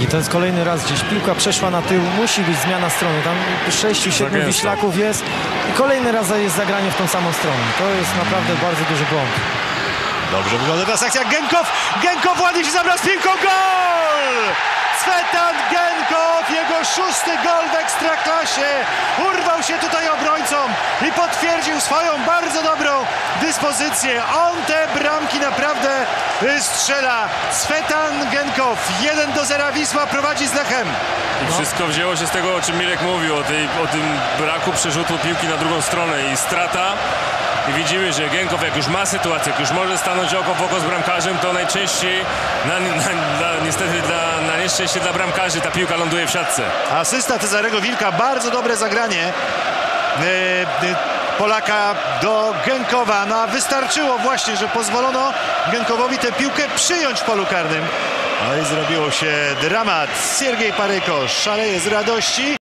jest kolejny raz gdzieś piłka przeszła na tył, musi być zmiana strony. Tam sześciu, siedmiu wiślaków jest i kolejny raz jest zagranie w tą samą stronę. To jest naprawdę bardzo duży błąd. Dobrze wygląda teraz akcja Genkow. Genkow ładnie się zabrał z piłką. Gol! Svetan Genkow, jego szósty gol w Ekstraklasie. Urwał się tutaj obrońcom i potwierdził swoją bardzo dobrą dyspozycję. On te y, strzela. Svetan Genkow, 1 do 0 Wisła prowadzi z Lechem. I wszystko wzięło się z tego, o czym Mirek mówił, o, tej, o tym braku przerzutu piłki na drugą stronę i strata. I widzimy, że Genkow jak już ma sytuację, jak już może stanąć oko w oko z bramkarzem, to najczęściej, na, na, dla, niestety dla, na nieszczęście dla bramkarzy, ta piłka ląduje w siatce. Asysta Cezarego Wilka, bardzo dobre zagranie e, e, Polaka do Genkowa. No a wystarczyło właśnie, że pozwolono Genkowowi tę piłkę przyjąć w polu karnym. No i zrobiło się dramat. Siergiej Paryko szaleje z radości.